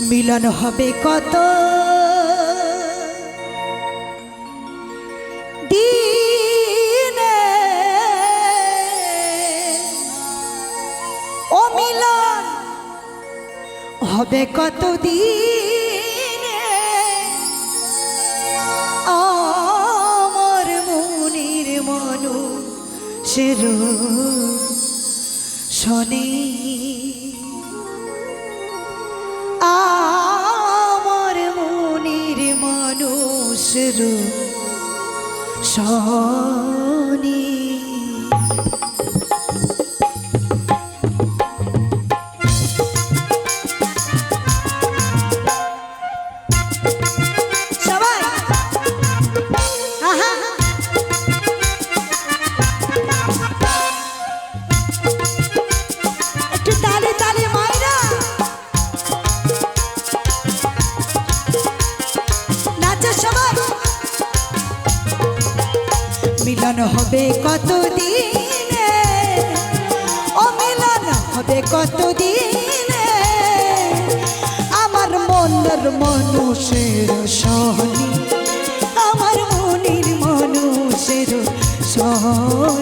মিলন হবে কত? হবে কত দিনে? আমার মনির মনু সের শনি মানুষের শনি হবে কত দিনে ও মিলন হবে কত দিনে আমার মনের মানুষের সহনি, আমার মনের মানুষের সহনে।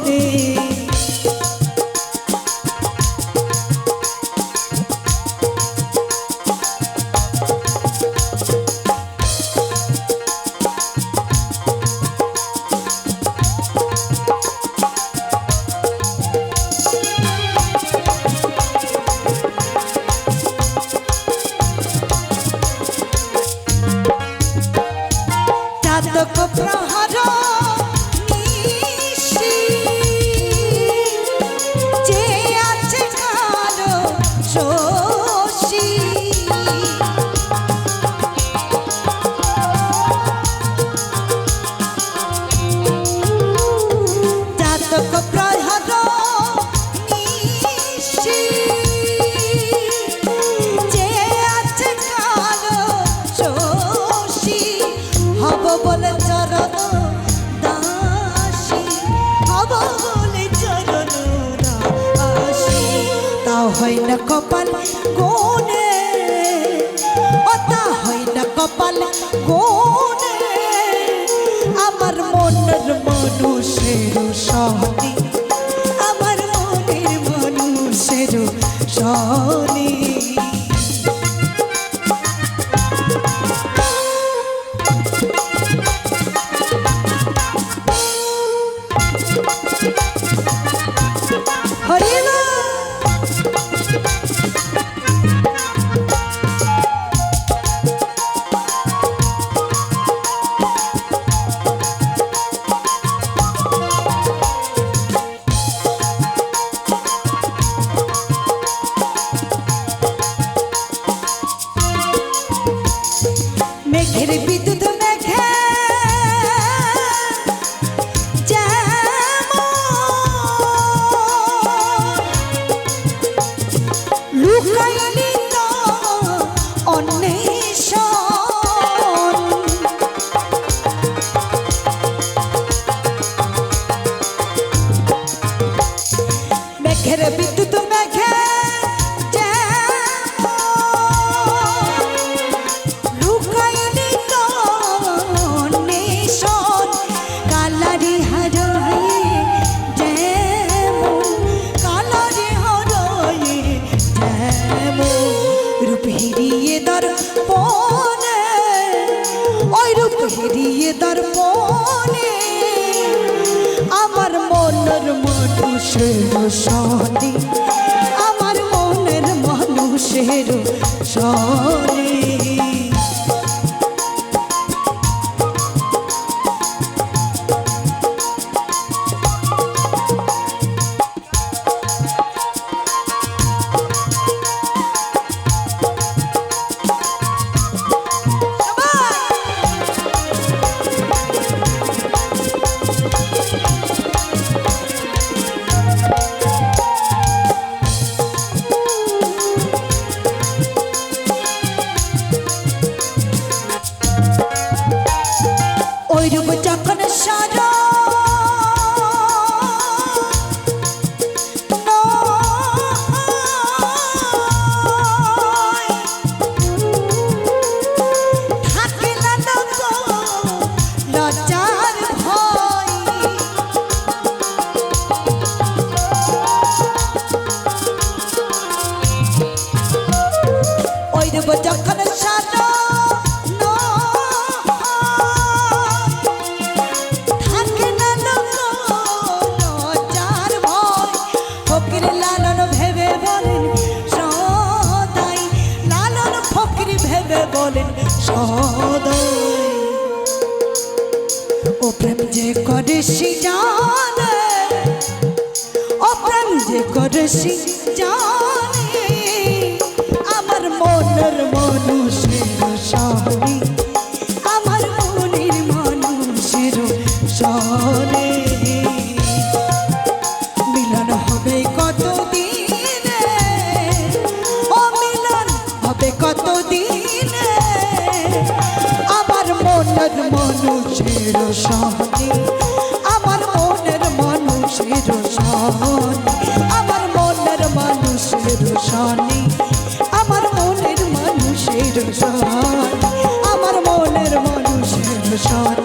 হয় না কপাল গোনে রূপ তার পনে ওই রূপ হেরিয়ে তার পনে আমার মনের মানুষের সনে আমার মনের মানুষের সনি যখন সরো বলেন ও প্রেম যে করে সি জানে ও প্রেম যে করে সি জানে আমার মনের মানুষের মানুষের আমার মনের মানুষের সনে আমার মনের মানুষের সনে আমার মনের মানুষের সনে আমার মনের মানুষের সনে